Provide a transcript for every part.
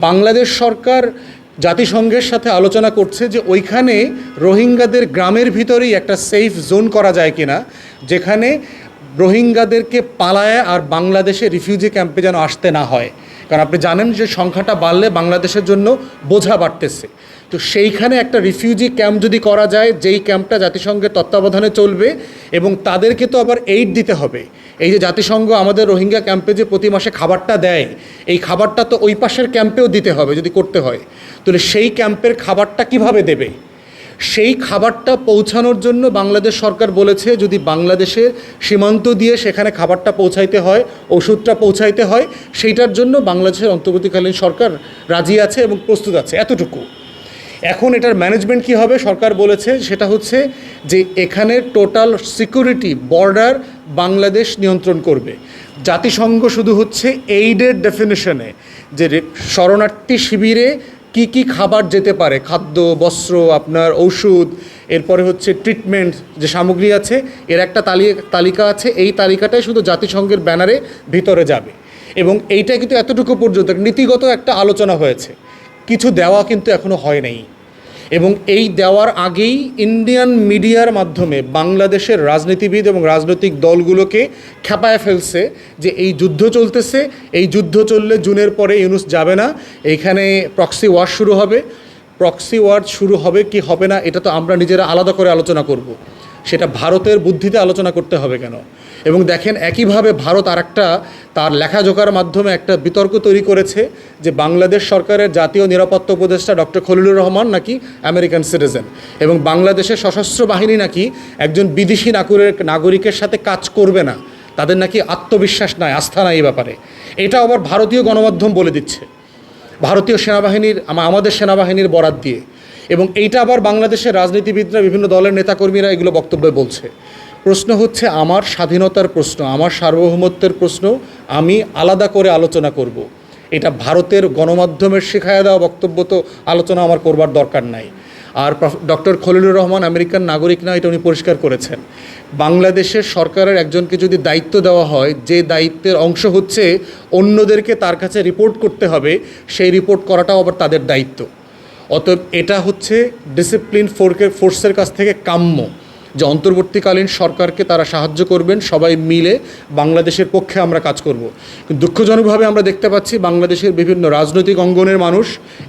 বাংলাদেশ সরকার জাতিসংঘের সাথে আলোচনা করছে যে ওইখানে রোহিঙ্গাদের গ্রামের ভিতরেই একটা সেফ জোন করা যায় কিনা, যেখানে রোহিঙ্গাদেরকে পালায় আর বাংলাদেশে রিফিউজি ক্যাম্পে যেন আসতে না হয়। কারণ আপনি জানেন যে সংখ্যাটা বাড়লে বাংলাদেশের জন্য বোঝা বাড়তেছে। তো সেইখানে একটা রিফিউজি ক্যাম্প যদি করা যায়, যেই ক্যাম্পটা জাতিসংঘের তত্ত্বাবধানে চলবে এবং তাদেরকে তো আবার এইড দিতে হবে। এই যে জাতিসংঘ আমাদের রোহিঙ্গা ক্যাম্পে যে প্রতি মাসে খাবারটা দেয়, এই খাবারটা তো ওই পাশের ক্যাম্পেও দিতে হবে যদি করতে হয়। তাহলে সেই ক্যাম্পের খাবারটা কীভাবে দেবে? সেই খাবারটা পৌঁছানোর জন্য বাংলাদেশ সরকার বলেছে, যদি বাংলাদেশের সীমান্ত দিয়ে সেখানে খাবারটা পৌঁছাইতে হয়, ওষুধটা পৌঁছাইতে হয়, সেইটার জন্য বাংলাদেশের অন্তর্বর্তীকালীন সরকার রাজি আছে এবং প্রস্তুত আছে, এতটুকু। এখন এটার ম্যানেজমেন্ট কী হবে? সরকার বলেছে, সেটা হচ্ছে যে এখানে টোটাল সিকিউরিটি বর্ডার বাংলাদেশ নিয়ন্ত্রণ করবে। জাতিসংঘ শুধু হচ্ছে এইডের ডেফিনেশনে যে শরণার্থী শিবিরে কি কি খাবার যেতে পারে? খাদ্য, বস্ত্র, আপনার ঔষধ, এরপরে হচ্ছে ট্রিটমেন্ট যে সামগ্রী আছে, এর একটা তালিকা আছে, এই তালিকাটাই শুধু জাতিসংঘের ব্যানারে ভিতরে যাবে। এবং এইটা কিন্তু এতটুকু পর্যন্ত নীতিগত একটা আলোচনা হয়েছে। কিছু দেওয়া কিন্তু এখনও হয় নাই। এবং এই দেওয়ার আগেই ইন্ডিয়ান মিডিয়ার মাধ্যমে বাংলাদেশের রাজনীতিবিদ এবং রাজনৈতিক দলগুলোকে খ্যাপায় ফেলছে যে এই যুদ্ধ চলতেছে, এই যুদ্ধ চললে জুনের পরে ইউনুস যাবে না এইখানে প্রক্সি ওয়ার শুরু হবে প্রক্সি ওয়ার শুরু হবে কি হবে না, এটা তো আমরা নিজেরা আলাদা করে আলোচনা করব। সেটা ভারতের বুদ্ধিতে আলোচনা করতে হবে কেন? এবং দেখেন একইভাবে ভারত আর একটা তার লেখাজোকার মাধ্যমে একটা বিতর্ক তৈরি করেছে যে বাংলাদেশ সরকারের জাতীয় নিরাপত্তা উপদেষ্টা ডক্টর খলিলুর রহমান নাকি আমেরিকান সিটিজেন। এবং বাংলাদেশের সশস্ত্র বাহিনী নাকি একজন বিদেশি নাগরিক নাগরিকের সাথে কাজ করবে না। তাদের নাকি আত্মবিশ্বাস নাই, আস্থা নাই এই ব্যাপারে। এটা আবার ভারতীয় গণমাধ্যম বলে দিচ্ছে। ভারতীয় সেনাবাহিনীর আমাদের সেনাবাহিনীর বরাত দিয়ে। এবং এইটা আবার বাংলাদেশের রাজনীতিবিদরা, বিভিন্ন দলের নেতাকর্মীরা এগুলো বক্তব্যে বলছে। প্রশ্ন হচ্ছে, আমার স্বাধীনতার প্রশ্ন, আমার সার্বভৌমত্বের প্রশ্ন, আমি আলাদা করে আলোচনা করব। এটা ভারতের গণমাধ্যমের শেখায় দেওয়া বক্তব্য তো আলোচনা আমার করবার দরকার নাই। আর ডক্টর খলিলুর রহমান আমেরিকান নাগরিক না, এটা উনি পরিষ্কার করেছেন। বাংলাদেশের সরকারের একজনকে যদি দায়িত্ব দেওয়া হয়, যে দায়িত্বের অংশ হচ্ছে অন্যদেরকে তার কাছে রিপোর্ট করতে হবে, সেই রিপোর্ট করাটাও আবার তাদের দায়িত্ব। অতএব এটা হচ্ছে ডিসিপ্লিন ফোর্কের ফোর্সের কাছ থেকে কাম্য, যে অন্তর্বর্তীকালীন সরকারকে তারা সাহায্য করবেন, সবাই মিলে বাংলাদেশের পক্ষে আমরা কাজ করব। দুঃখজনকভাবে আমরা দেখতে পাচ্ছি বাংলাদেশের বিভিন্ন রাজনৈতিক অঙ্গনের মানুষ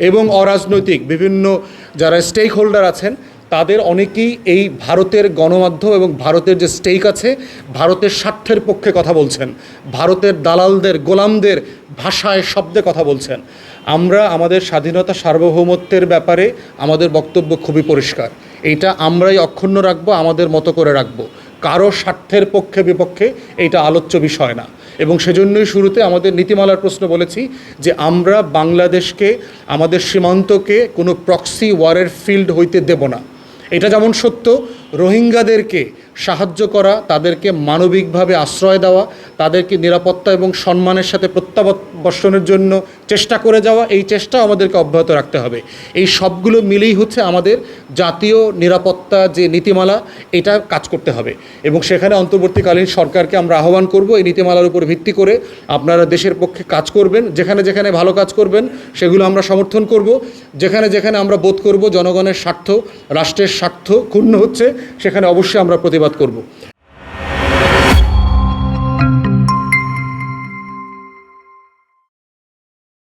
এবং অরাজনৈতিক বিভিন্ন যারা স্টেক হোল্ডার আছেন তাদের অনেকেই এই ভারতের গণমাধ্যম এবং ভারতের যে স্টেক আছে, ভারতের স্বার্থের পক্ষে কথা বলছেন। ভারতের দালালদের, গোলামদের ভাষায় শব্দে কথা বলছেন। আমরা আমাদের স্বাধীনতা সার্বভৌমত্বের ব্যাপারে আমাদের বক্তব্য খুবই পরিষ্কার। এইটা আমরাই অক্ষুণ্ণ রাখব, আমাদের মতো করে রাখব। কারও স্বার্থের পক্ষে বিপক্ষে এইটা আলোচ্য বিষয় না। এবং সেজন্যই শুরুতে আমাদের নীতিমালার প্রশ্ন বলেছি যে আমরা বাংলাদেশকে, আমাদের সীমান্তকে কোনো প্রক্সি ওয়ারের ফিল্ড হইতে দেব না। এটা যেমন সত্য রোহিঙ্গাদেরকে সাহায্য করা, তাদেরকে মানবিকভাবে আশ্রয় দেওয়া, তাদেরকে নিরাপত্তা এবং সম্মানের সাথে প্রত্যাবর্ষণের জন্য চেষ্টা করে যাওয়া, এই চেষ্টা আমাদেরকে অব্যাহত রাখতে হবে। এই সবগুলো মিলেই হচ্ছে আমাদের জাতীয় নিরাপত্তা যে নীতিমালা, এটা কাজ করতে হবে। এবং সেখানে অন্তর্বর্তীকালীন সরকারকে আমরা আহ্বান করব এই নীতিমালার উপর ভিত্তি করে আপনারা দেশের পক্ষে কাজ করবেন, যেখানে যেখানে ভালো কাজ করবেন, সেগুলো আমরা সমর্থন করব। যেখানে যেখানে আমরা বোধ করব জনগণের স্বার্থ, রাষ্ট্রের স্বার্থ ক্ষুণ্ণ হচ্ছে সেখানে অবশ্যই আমরা প্রতিবাদ করব।